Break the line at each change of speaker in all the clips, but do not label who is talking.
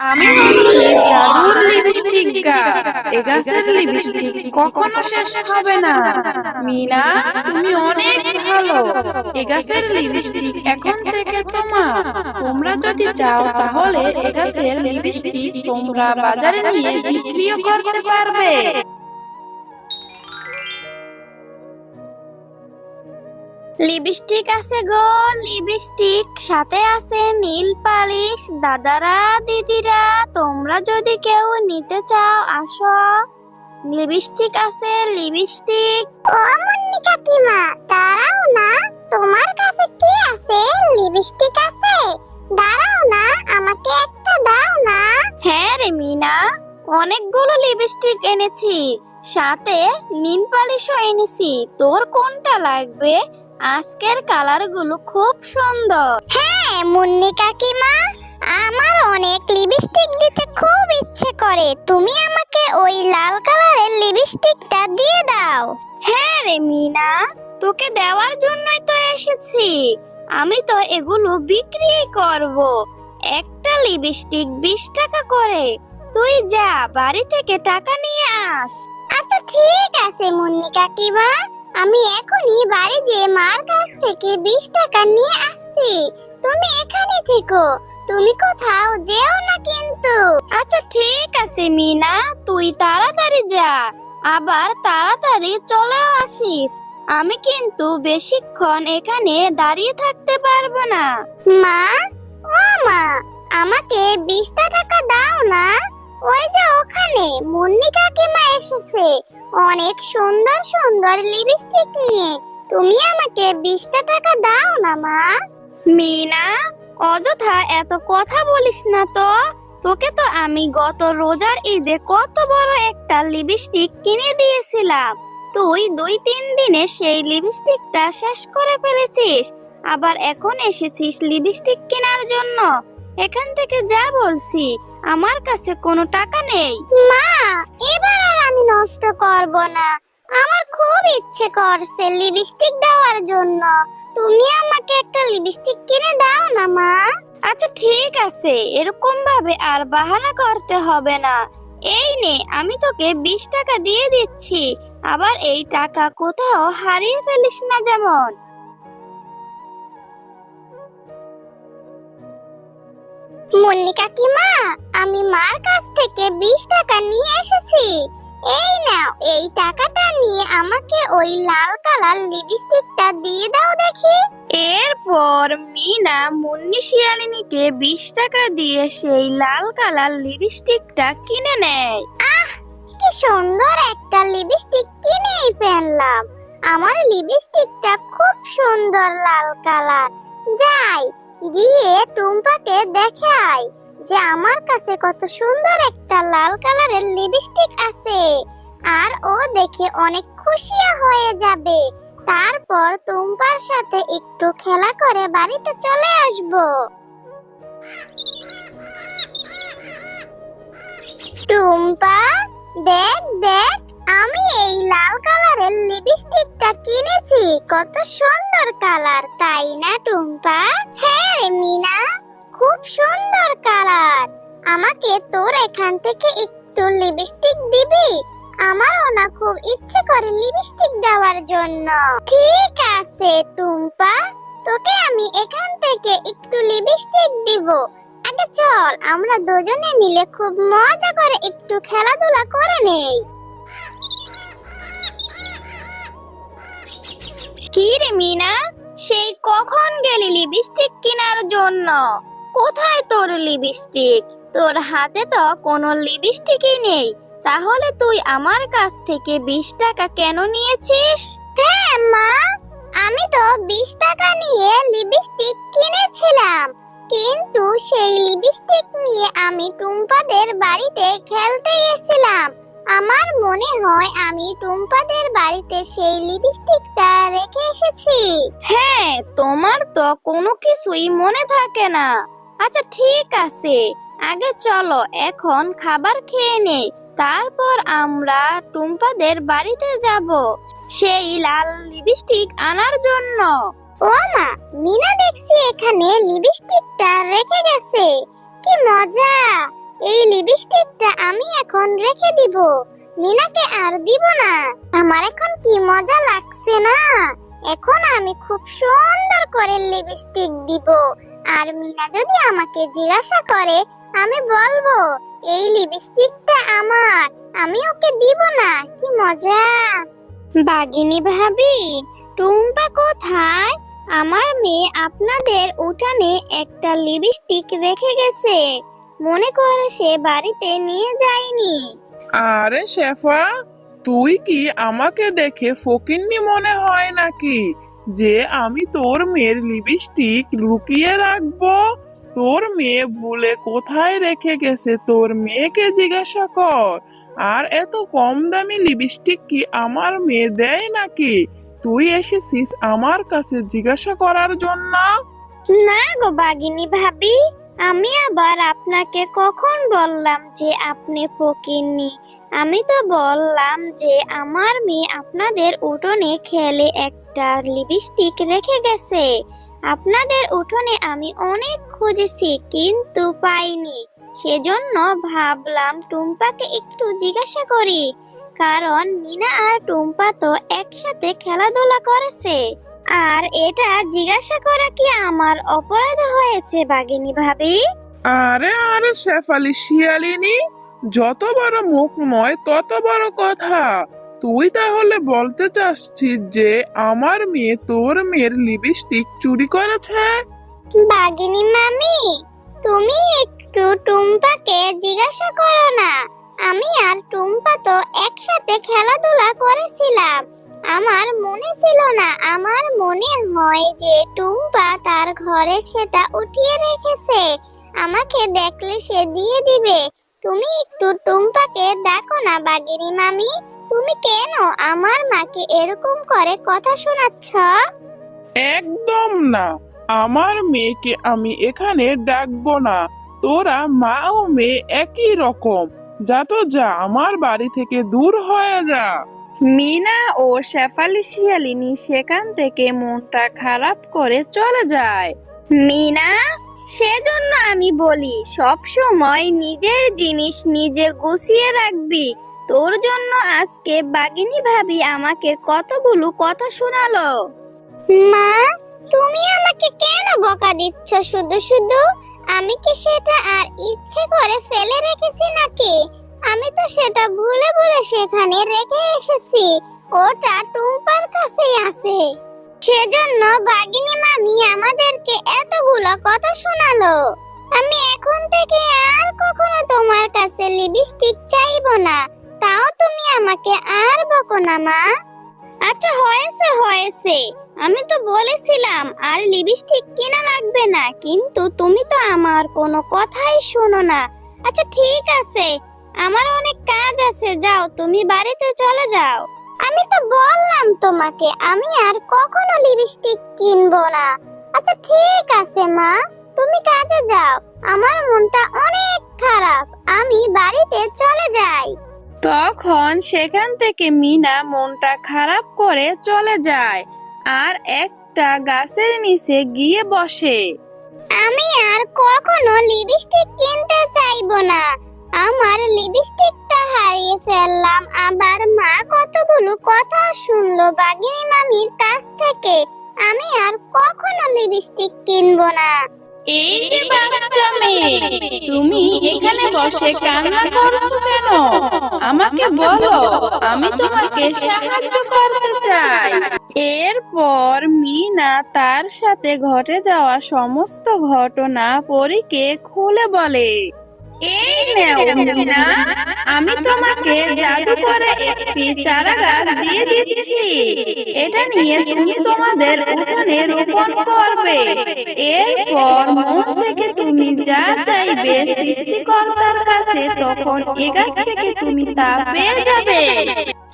আমি কখনো শেষ হবে না। মিনা, তুমি অনেক ভালো। এ লিপস্টিক এখন থেকে তোমার। তোমরা যদি চাও তাহলে এ গাছের লিপস্টিক তোমরা বাজারে নিয়ে বিক্রিও করতে পারবে।
লিপস্টিক আছে গো লিপস্টিক। সাথে আছে নীল পালিশ। দাদারা দিদিরা তোমরা যদি কেউ নিতে চাও আসো। লিপস্টিক আছে লিপস্টিক। ও মুন্নি কাকিমা দাঁড়াও না। তোমার কাছে কি আছে? লিপস্টিক আছে? দাঁড়াও না আমাকে একটা দাও না। হ্যাঁ রে মিনা অনেকগুলো লিপস্টিক এনেছি। সাথে নীল পালিশও এনেছি। তোর কোনটা লাগবে? আজকের কালারগুলো খুব সুন্দর। হ্যাঁ মুন্নি কাকিমা আমার অনেক লিপস্টিক দিতে খুব ইচ্ছে করে। তুমি আমাকে ওই লাল কালারের লিপস্টিকটা দিয়ে দাও। হ্যাঁ রে মিনা তোকে দেওয়ার জন্যই তো এসেছি। আমি তো এগুলো বিক্রি করব। একটা লিপস্টিক বিশ টাকা করে। তুই যা বাড়ি থেকে টাকা নিয়ে আস। আচ্ছা ঠিক আছে মুন্নি কাকিমা। আমি এখনই বাড়ি যেয়ে মার কাছ থেকে বিশ টাকা নিয়ে আসছি। তুমি এখানে থেকো। তুমি কোথাও যেও না কিন্তু। আচ্ছা ঠিক আছে মিনা। তুই তাড়াতাড়ি যা। আবার তাড়াতাড়ি চলে আসিস। আমি কিন্তু বেশিক্ষণ এখানে দাঁড়িয়ে থাকতে পারব না। মা? ও মা আমাকে বিশটা টাকা দাও না। ওই যে ওখানে মুন্নি কাকিমা এসেছে। অনেক সুন্দর সুন্দর লিপস্টিক নিয়ে। তুমি আমাকে বিশটা টাকা দাও না, মা। মিনা, অযথা এত কথা বলিস না তো। তোকে তো আমি গত রোজার ঈদে কত বড় একটা লিপস্টিক কিনে দিয়েছিলাম। তুই দুই তিন দিনে সেই লিপস্টিকটা শেষ করে ফেলেছিস। আবার এখন এসেছিস লিপস্টিক কেনার জন্য। এখান থেকে যা বলছি আমার কাছে কোনো টাকা নেই। মা এবার আর আমি নষ্ট করব না। আমার খুব ইচ্ছে করছে লিপস্টিক দেওয়ার জন্য। তুমি আমাকে একটা লিপস্টিক কিনে দাও না মা। আচ্ছা ঠিক আছে। এরকম ভাবে আর বাহানা করতে হবে না। এই নে আমি তোকে বিশ টাকা দিয়ে দিচ্ছি। আবার এই টাকা কোথাও হারিয়ে ফেলিস না যেমন। মুন্নি কাকিমা, আমি মার কাছ থেকে বিশ টাকা নিয়ে এসেছি। এই নাও, এই টাকাটা নিয়ে আমাকে ওই লাল কালার লিপস্টিকটা দিয়ে দাও দেখি।
এরপর মিনা মুন্নি শিয়ালিনীকে বিশ টাকা দিয়ে সেই লাল কালার লিপস্টিকটা কিনে নেয়।
কি সুন্দর একটা লিপস্টিক কিনেই ফেললাম। আমার লিপস্টিকটা খুব সুন্দর লাল কালার। যাই গিয়ে টুম্পাকে দেখাই যে আমার কাছে কত সুন্দর একটা লাল কালারের লিপস্টিক আছে। আর ও দেখে অনেক খুশি হয়ে যাবে। তারপর টুম্পার সাথে একটু খেলা করে বাড়িতে চলে আসব। টুম্পা, দেখ দেখ আমি এই লাল কালারের লিপস্টিকটা কিনেছি। কত সুন্দর কালার, তাই না টুম্পা? হ্যাঁ মিনা, খুব সুন্দর কালার। আমাকে তোর এখান থেকে একটু লিপস্টিক দিবি? আমারও না খুব ইচ্ছে করে লিপস্টিক দেওয়ার জন্য। ঠিক আছে টুম্পা, তোকে আমি এখান থেকে একটু লিপস্টিক দিব। আগে চল, আমরা দুজনে মিলে খুব মজা করে একটু খেলাধুলা করে নেই। কি রে মিনা? সেই কখন গেলি লিপস্টিক কেনার জন্য? কোথায় তোর লিপস্টিক তোর হাতে তো কোনো লিপস্টিকই নেই। তাহলে তুই আমার কাছ থেকে বিশ টাকা কেন নিয়েছিস? হ্যাঁ মা। আমি তো বিশ টাকা নিয়ে লিপস্টিক কিনেছিলাম। কিন্তু সেই লিপস্টিক নিয়ে আমি টুম্পাদের বাড়িতে খেলতে গেছিলাম। আমার মনে হয় আমি টুম্পাদের বাড়িতে সেই লিপস্টিকটা রেখে এসেছি। হ্যাঁ তোমার তো কোনো কিছুই মনে থাকে না। আচ্ছা ঠিক আছে। আগে চলো এখন খাবার খেয়ে নেই। তারপর আমরা টুম্পাদের বাড়িতে যাব সেই লাল লিপস্টিক আনার জন্য। ও মা মিনা দেখছি এখানে লিপস্টিকটা রেখে গেছে। কি মজা! এই লিপস্টিকটা আমি এখন রেখে দিব। মিনাকে আর দিব না। আমার এখন কি মজা লাগছে না? এখন আমি খুব সুন্দর করে লিপস্টিক দিব। আর মিনা যদি আমাকে জিজ্ঞাসা করে, আমি বলব, এই লিপস্টিকটা আমার, আমি ওকে দিব না। কি মজা! বাগিনী ভাবি, টুম্পা কোথায়? আমার মেয়ে আপনাদের উঠানে একটা লিপস্টিক রেখে গেছে। মনে করে সে বাড়িতে নিয়ে যায়নি।
আরে শেফা তুই কি আমাকে দেখে ফকিন্নি মনে হয় নাকি যে আমি তোর মেয়ের লিপস্টিক লুকিয়ে রাখব? তোর মেয়ে ভুলে কোথায় রেখে গেছে? তোর মেয়েকে জিজ্ঞাসা কর। আর এত কম দামি লিপস্টিক কি আমার মেয়ে দেয় নাকি? তুই এসেছিস আমার কাছে জিজ্ঞাসা করার জন্য।
না গো বাগিনী ভাবি আমি আবার আপনাকে কখন বললাম যে আপনি ফকিরনি? আমি তো বললাম যে আমার মেয়ে আপনাদের উঠোনে খেলে একটা লিপস্টিক রেখে গেছে। আপনাদের উঠোনে আমি অনেক খুঁজেছি, কিন্তু পাইনি। সেজন্য ভাবলাম টুম্পাকে একটু জিজ্ঞাসা করি। কারণ মিনা আর টুম্পা তো একসাথে খেলাধুলা করেছে। আর এটা জিজ্ঞাসা করা কি আমার অপরাধ হয়েছে বাগিনী ভাবি?
আরে আরে শেফালি শিয়ালিনী যত বড় মুখ নয় তত বড় কথা। তুই তাহলে বলতে চাচ্ছিস যে আমার মেয়ে তোর মেয়ের লিপস্টিক চুরি করেছে?
বাগিনী মামি তুমি একটু টুম্পাকে জিজ্ঞাসা করো না। আমি আর টুম্পা তো একসাথে খেলাধুলা করেছিলাম। আমার মনে ছিল না, আমার মনে হয় যে টুম্পা তার ঘরে সেটা উঠিয়ে রেখেছে। আমাকে দেখলে সে দিয়ে দিবে। তুমি একটু টুম্পাকে ডাকো না, বাগিনী মামি। তুমি কেন আমার মাকে এরকম করে কথা শোনাচ্ছ?
একদম না। আমার মেয়েকে আমি এখানে ডাকবো না। তোরা মা ও মেয়ে একই রকম। যা তো যা, আমার বাড়ি থেকে দূর হয়ে যা।
মিনা ও শেফালি শিয়ালিনী সেখান থেকে মনটা খারাপ করে চলে যায়।
মিনা সেজন্য আমি বলি সব সময় নিজের জিনিস নিজে গুছিয়ে রাখবি। তোর জন্য আজকে বাগিনী ভাবি আমাকে কতগুলো কথা শোনালো। মা তুমি আমাকে কেন বকা দিচ্ছ শুধু শুধু? আমি কি সেটা আর ইচ্ছে করে ফেলে রেখেছি নাকি? আমি তো সেটা ভুলে ভুলে সেখানে রেখে এসেছি। ওটা টুম্পার কাছেই আছে। সেজন্য বাগিনী মামি আমাদেরকে এতগুলো কথা শোনালো। আমি এখন থেকে আর কখনো তোমার কাছে লিপস্টিক চাইব না। তাও তুমি আমাকে আর বকো না, মা। আচ্ছা হয়েছে হয়েছে। আমি তো বলেছিলাম, আর লিপস্টিক কেনা লাগবে না। কিন্তু তুমি তো আমার কোনো কথাই শোনো না। আচ্ছা ঠিক আছে। আমার অনেক কাজ আছে যাও তুমি বাড়িতে চলে যাও। আমি তো বললাম তোমাকে আমি আর কখনো লিপস্টিক কিনবো না। আচ্ছা ঠিক আছে মা তুমি কাজে যাও আমার মনটা অনেক খারাপ আমি বাড়িতে চলে যাই।
তখন সেখান থেকে মিনা মনটা খারাপ করে চলে যায় আর একটা গাছের নিচে গিয়ে বসে।
আমি আর কখনো লিপস্টিক কিনতে চাইব না আমার লিপস্টিকটা হারিয়ে ফেললাম। আবার মা কতগুলো কথা শুনলো বাগিনী মামির কাছ থেকে। আমি আর কখনো লিপস্টিক কিনবো না।
এই যে বাচ্চা মেয়ে, তুমি এখানে বসে কান্না করছ কেন? আমাকে বলো, আমি তোমাকে সাহায্য করতে চাই। এরপর মিনা তার সাথে ঘটে যাওয়া সমস্ত ঘটনা পরীকে খুলে বলে। এই নেও আমি তোমাকে জাদু করে একটি চারা গাছ দিয়ে দিচ্ছি। এটা নিয়ে তুমি তোমাদের উঠানে রোপণ করবে। এরপর মন থেকে তুমি যা চাইবে সৃষ্টিকর্তার কাছে তখন এ গাছ থেকে তুমি তা পেয়ে যাবে।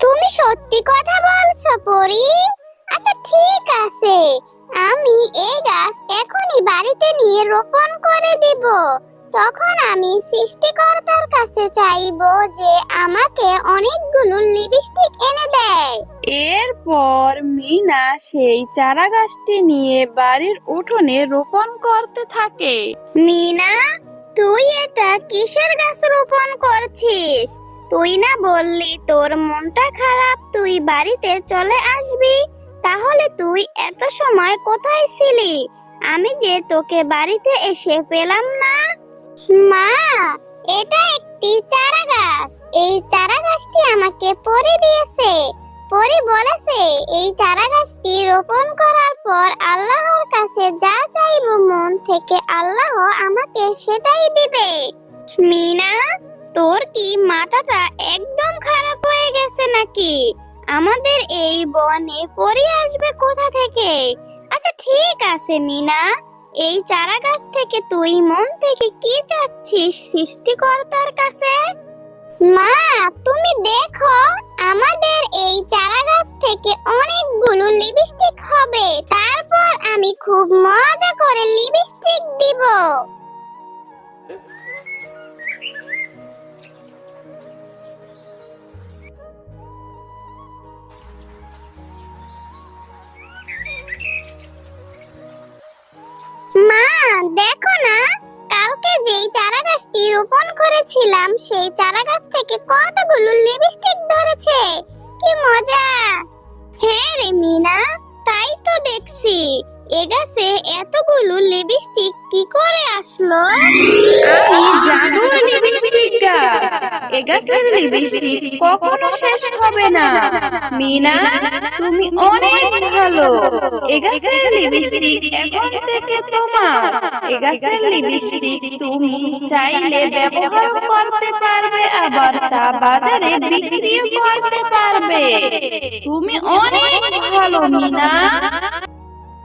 তুমি সত্যি কথা বলছো, পরি? আচ্ছা ঠিক আছে। আমি এই গাছ এখনই বাড়িতে নিয়ে রোপণ করে দিব। তখন আমি সৃষ্টিকর্তার কাছে চাইব যে আমাকে অনেকগুলো লিপস্টিক এনে দেয়।
এরপর মিনা সেই চারা গাছটি নিয়ে বাড়ির উঠোনে রোপণ করতে থাকে।
মিনা তুই এটা কিসের গাছ রোপণ করছিস? তুই না বললি তোর মনটা খারাপ তুই বাড়িতে চলে আসবি। তাহলে তুই এত সময় কোথায় ছিলি? আমি যে তোকে বাড়িতে এসে পেলাম না। মা, এটা একটি চারা গাছ এই চারা গাছটি আমাকে পরে দিয়েছে। পরি বলেছে, এই চারা গাছটি রোপণ করার পর আল্লাহর কাছে যা চাইব মন থেকে আল্লাহ আমাকে সেটাই দিবে। মিনা, তোর কি মাথাটা একদম খারাপ হয়ে গেছে নাকি? আমাদের এই বনে পরি আসবে কোথা থেকে? আচ্ছা ঠিক আছে, মিনা। এই চারা গাছ থেকে তুই মন থেকে কি চাচ্ছিস সৃষ্টিকর্তার কাছে? মা, তুমি দেখো, আমাদের এই চারা গাছ থেকে অনেকগুলো লিপস্টিক হবে। তারপর আমি খুব মজা করে লিপস্টিক দিব। দেখো না, কালকে যেই চারা গাছটি রোপণ করেছিলাম, সেই চারা গাছ থেকে কতগুলো লিপস্টিক ধরেছে। কি মজা! হ্যাঁ রে মিনা, তাই তো দেখছি। এ গাছে এতগুলো লিপস্টিক কি করে আসলো?
আমি জাদুর লিপস্টিক গাছ। এ লিপস্টিক কখনো শেষ হবে না। মিনা, তুমি অনেক ভালো। এ লিপস্টিক এখন থেকে তোমার। এ লিপস্টিক তুমি চাইলে ব্যবহার করতে পারবে, আবার তা বাজারে বিক্রিও করতে পারবে। তুমি অনেক ভালো, মিনা।